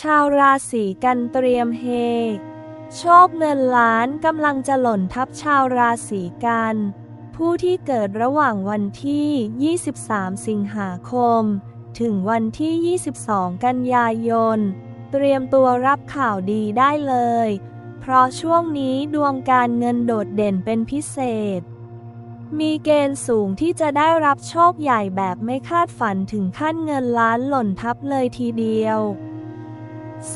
ชาวราศีกันเตรียมเฮ โชคเงินล้านกำลังจะหล่นทับชาวราศีกัน ผู้ที่เกิดระหว่างวันที่ 23 สิงหาคม ถึงวันที่ 22 กันยายน เตรียมตัวรับข่าวดีได้เลย เพราะช่วงนี้ดวงการเงินโดดเด่นเป็นพิเศษ มีเกณฑ์สูงที่จะได้รับโชคใหญ่แบบไม่คาดฝันถึงขั้นเงินล้านหล่นทับเลยทีเดียว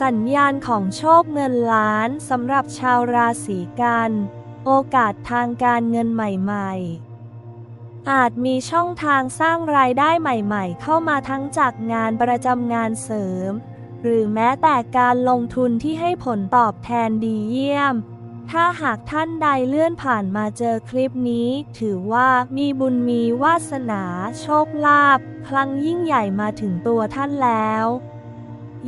สัญญาณของโชคเงินล้านสำหรับชาวราศีกัน โอกาสทางการเงินใหม่ๆ อาจมีช่องทางสร้างรายได้ใหม่ๆ เข้ามาทั้งจากงานประจำงานเสริม หรือแม้แต่การลงทุนที่ให้ผลตอบแทนดีเยี่ยม ถ้าหากท่านใดเลื่อนผ่านมาเจอคลิปนี้ ถือว่ามีบุญมีวาสนา โชคลาภครั้งยิ่งใหญ่มาถึงตัวท่านแล้ว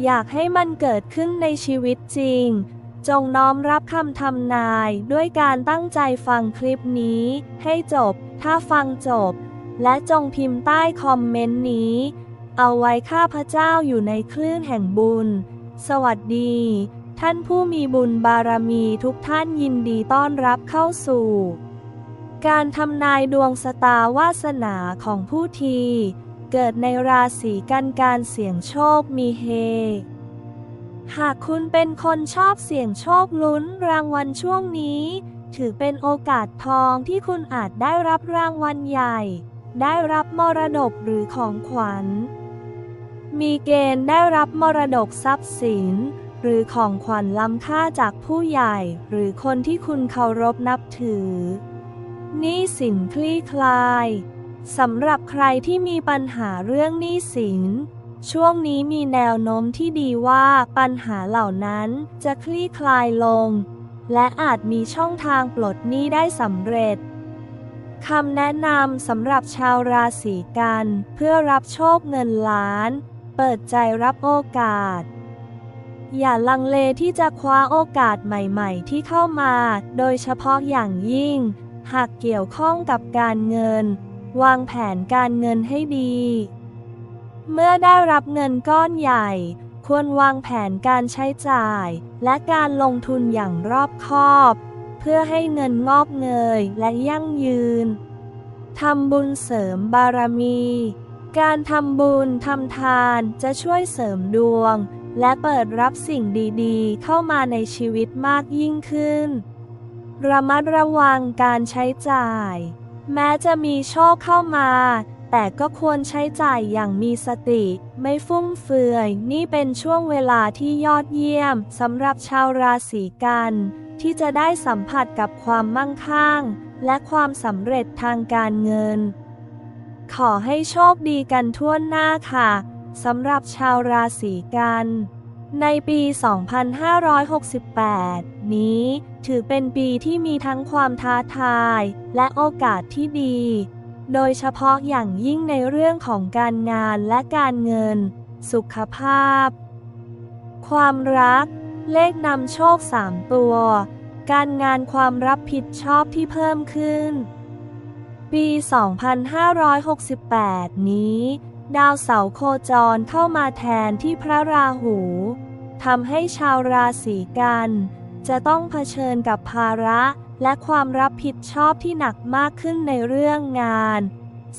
อยากให้มันเกิดขึ้นในชีวิตจริง จงน้อมรับคำทำนายด้วยการตั้งใจฟังคลิปนี้ ให้จบ ถ้าฟังจบ และจงพิมพ์ใต้คอมเมนต์นี้ เอาไว้ข้าพเจ้าอยู่ในคลื่นแห่งบุญ สวัสดี ท่านผู้มีบุญบารมีทุกท่านยินดีต้อนรับเข้าสู่ การทำนายดวงสตาวาสนาของผู้ทีเกิดในราศีกันการเสี่ยงโชคมีเฮ หากคุณเป็นคนชอบเสี่ยงโชคลุ้นรางวัลช่วงนี้ ถือเป็นโอกาสทองที่คุณอาจได้รับรางวัลใหญ่ ได้รับมรดกหรือของขวัญ มีเกณฑ์ได้รับมรดกทรัพย์สิน หรือของขวัญล้ำค่าจากผู้ใหญ่ หรือคนที่คุณเคารพนับถือหนี้สินคลี่คลายสำหรับใครที่มีปัญหาเรื่องหนี้สิน ช่วงนี้มีแนวโน้มที่ดีว่าปัญหาเหล่านั้นจะคลี่คลายลง และอาจมีช่องทางปลดหนี้ได้สำเร็จคำแนะนำสำหรับชาวราศีกัน เพื่อรับโชคเงินล้าน เปิดใจรับโอกาส อย่าลังเลที่จะคว้าโอกาสใหม่ๆ ที่เข้ามา โดยเฉพาะอย่างยิ่ง หากเกี่ยวข้องกับการเงิน วางแผนการเงินให้ดี เมื่อได้รับเงินก้อนใหญ่ ควรวางแผนการใช้จ่าย และการลงทุนอย่างรอบคอบ เพื่อให้เงินงอกเงยและยั่งยืนทำบุญเสริมบารมี การทำบุญทำทานจะช่วยเสริมดวง และเปิดรับสิ่งดีๆ เข้ามาในชีวิตมากยิ่งขึ้น ระมัดระวังการใช้จ่าย แม้จะมีโชคเข้ามา แต่ก็ควรใช้จ่ายอย่างมีสติ ไม่ฟุ่มเฟือย นี่เป็นช่วงเวลาที่ยอดเยี่ยมสำหรับชาวราศีกัน ที่จะได้สัมผัสกับความมั่งคั่ง และความสำเร็จทางการเงิน ขอให้โชคดีกันทั่วหน้าค่ะ สำหรับชาวราศีกัน ในปี 2568 นี้ถือเป็นปีที่มีทั้งความท้าทายและโอกาสที่ดี โดยเฉพาะอย่างยิ่งในเรื่องของการงานและการเงิน สุขภาพ ความรัก เลขนำโชค 3 ตัว การงานความรับผิดชอบที่เพิ่มขึ้นปี 2568 นี้ ดาวเสาร์โคจรเข้ามาแทนที่พระราหูทำให้ชาวราศีกัน จะต้องเผชิญกับภาระและความรับผิดชอบที่หนักมากขึ้นในเรื่องงาน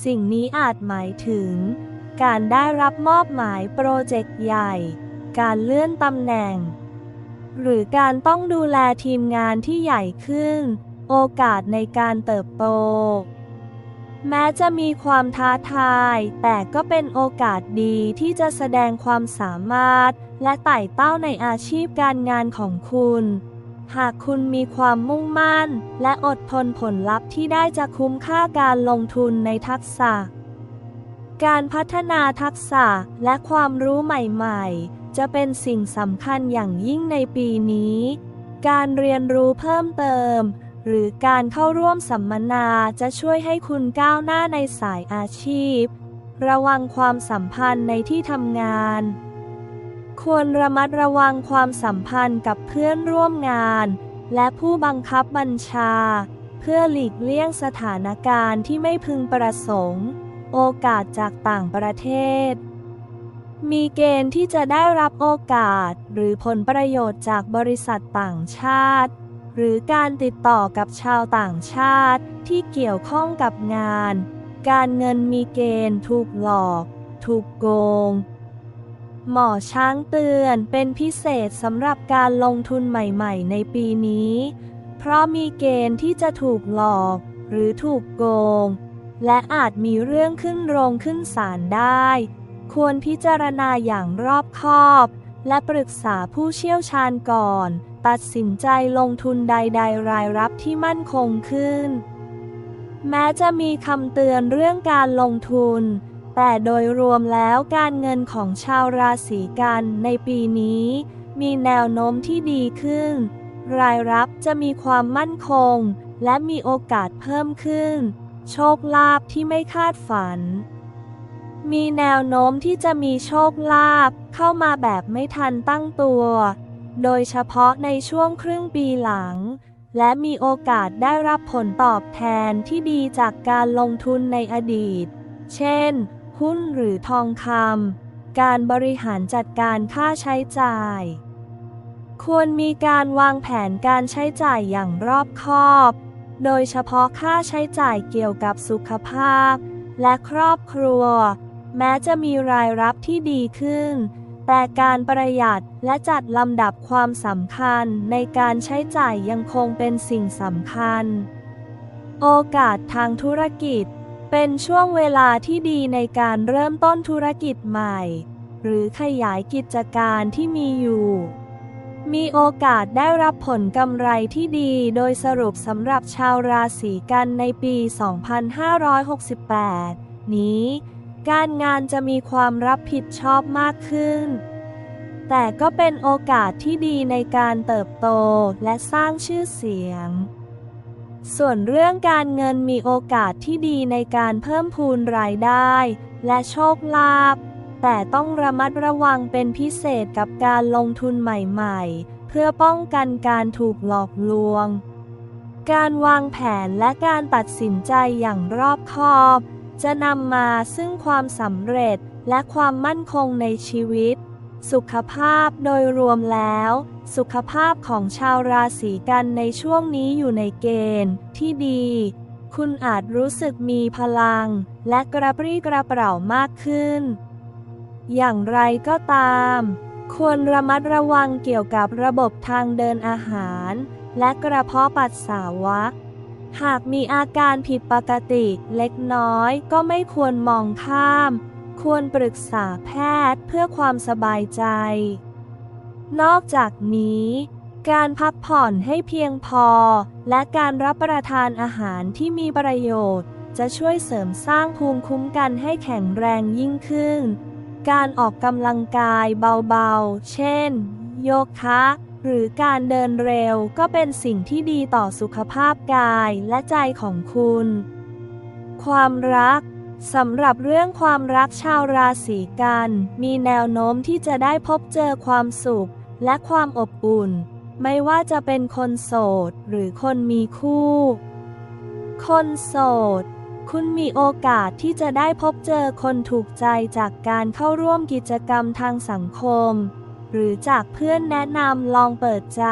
สิ่งนี้อาจหมายถึง การได้รับมอบหมายโปรเจกต์ใหญ่ การเลื่อนตำแหน่ง หรือการต้องดูแลทีมงานที่ใหญ่ขึ้น โอกาสในการเติบโต แม้จะมีความท้าทาย แต่ก็เป็นโอกาสดีที่จะแสดงความสามารถ และไต่เต้าในอาชีพการงานของคุณ หากคุณมีความมุ่งมั่น และอดทนผลลัพธ์ที่ได้จะคุ้มค่าการลงทุนในทักษะ การพัฒนาทักษะและความรู้ใหม่ๆ จะเป็นสิ่งสำคัญอย่างยิ่งในปีนี้ การเรียนรู้เพิ่มเติม หรือการเข้าร่วมสัมมนาจะช่วยให้คุณก้าวหน้าในสายอาชีพ ระวังความสัมพันธ์ในที่ทำงาน ควรระมัดระวังความสัมพันธ์กับเพื่อนร่วมงาน และผู้บังคับบัญชา เพื่อหลีกเลี่ยงสถานการณ์ที่ไม่พึงประสงค์ โอกาสจากต่างประเทศ มีเกณฑ์ที่จะได้รับโอกาสหรือผลประโยชน์จากบริษัทต่างชาติ หรือการติดต่อกับชาวต่างชาติที่เกี่ยวข้องกับงาน การเงินมีเกณฑ์ถูกหลอก ถูกโกง หมอช้างเตือนเป็นพิเศษสำหรับการลงทุนใหม่ๆ ในปีนี้ เพราะมีเกณฑ์ที่จะถูกหลอก หรือถูกโกง และอาจมีเรื่องขึ้นโรงขึ้นศาลได้ ควรพิจารณาอย่างรอบคอบ และปรึกษาผู้เชี่ยวชาญก่อน ตัดสินใจลงทุนใด ๆ รายรับที่มั่นคงขึ้น แม้จะมีคำเตือนเรื่องการลงทุน แต่โดยรวมแล้วการเงินของชาวราศีกันในปีนี้ มีแนวโน้มที่ดีขึ้น รายรับจะมีความมั่นคง และมีโอกาสเพิ่มขึ้น โชคลาภที่ไม่คาดฝันมีแนวโน้มที่จะมีโชคลาภเข้ามาแบบไม่ทันตั้งตัว โดยเฉพาะในช่วงครึ่งปีหลัง และมีโอกาสได้รับผลตอบแทนที่ดีจากการลงทุนในอดีต เช่น หุ้นหรือทองคำ การบริหารจัดการค่าใช้จ่าย ควรมีการวางแผนการใช้จ่ายอย่างรอบคอบ โดยเฉพาะค่าใช้จ่ายเกี่ยวกับสุขภาพ และครอบครัว แม้จะมีรายรับที่ดีขึ้น แต่การประหยัดและจัดลำดับความสำคัญในการใช้จ่ายยังคงเป็นสิ่งสำคัญ โอกาสทางธุรกิจ เป็นช่วงเวลาที่ดีในการเริ่มต้นธุรกิจใหม่ หรือขยายกิจการที่มีอยู่ มีโอกาสได้รับผลกำไรที่ดีโดยสรุปสำหรับชาวราศีกันในปี 2568 นี้ การงานจะมีความรับผิดชอบมากขึ้น แต่ก็เป็นโอกาสที่ดีในการเติบโตและสร้างชื่อเสียง ส่วนเรื่องการเงินมีโอกาสที่ดีในการเพิ่มพูนรายได้ และโชคลาภ แต่ต้องระมัดระวังเป็นพิเศษกับการลงทุนใหม่ๆ เพื่อป้องกันการถูกหลอกลวง การวางแผนและการตัดสินใจอย่างรอบคอบ จะนำมาซึ่งความสำเร็จและความมั่นคงในชีวิต สุขภาพโดยรวมแล้ว สุขภาพของชาวราศีกันในช่วงนี้อยู่ในเกณฑ์ที่ดี คุณอาจรู้สึกมีพลัง และกระปรี้กระเปร่ามากขึ้น อย่างไรก็ตาม ควรระมัดระวังเกี่ยวกับระบบทางเดินอาหาร และกระเพาะปัสสาวะ หากมีอาการผิดปกติเล็กน้อยก็ไม่ควรมองข้าม ควรปรึกษาแพทย์เพื่อความสบายใจ นอกจากนี้ การพักผ่อนให้เพียงพอ และการรับประทานอาหารที่มีประโยชน์ จะช่วยเสริมสร้างภูมิคุ้มกันให้แข็งแรงยิ่งขึ้น การออกกำลังกายเบาๆ เช่น โยคะ หรือการเดินเร็วก็เป็นสิ่งที่ดีต่อสุขภาพกายและใจของคุณ ความรักสำหรับเรื่องความรักชาวราศีกัน มีแนวโน้มที่จะได้พบเจอความสุขและความอบอุ่น ไม่ว่าจะเป็นคนโสดหรือคนมีคู่ คนโสด คุณมีโอกาสที่จะได้พบเจอคนถูกใจจากการเข้าร่วมกิจกรรมทางสังคม หรือจากเพื่อนแนะนำลองเปิดใจ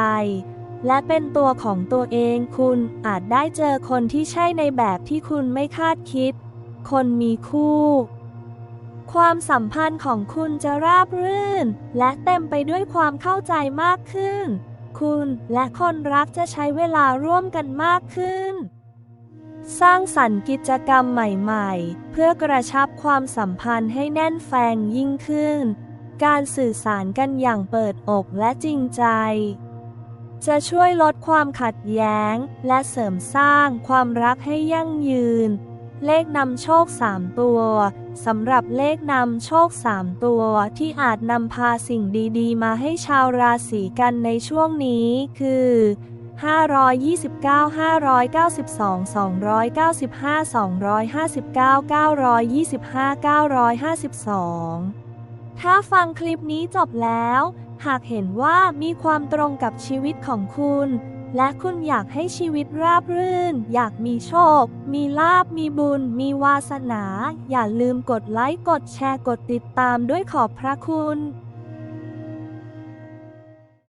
และเป็นตัวของตัวเองคุณอาจได้เจอคนที่ใช่ในแบบที่คุณไม่คาดคิด คนมีคู่ ความสัมพันธ์ของคุณจะราบรื่น และเต็มไปด้วยความเข้าใจมากขึ้น คุณและคนรักจะใช้เวลาร่วมกันมากขึ้นสร้างสรรค์กิจกรรมใหม่ ๆ เพื่อกระชับความสัมพันธ์ให้แน่นแฟงยิ่งขึ้น การสื่อสารกันอย่างเปิดอกและจริงใจ จะช่วยลดความขัดแย้ง และเสริมสร้างความรักให้ยั่งยืน เลขนำโชค 3 ตัวสำหรับเลขนำโชค 3 ตัวที่อาจนำพาสิ่งดีๆ มาให้ชาวราศีกันในช่วงนี้คือ529 592 295 259 925 952 ถ้าฟังคลิปนี้จบแล้ว หากเห็นว่ามีความตรงกับชีวิตของคุณ และคุณอยากให้ชีวิตราบรื่น อยากมีโชค มีลาบมีบุญ มีวาสนา อย่าลืมกดไลค์ กดแชร์ กดติดตามด้วยขอบพระคุณ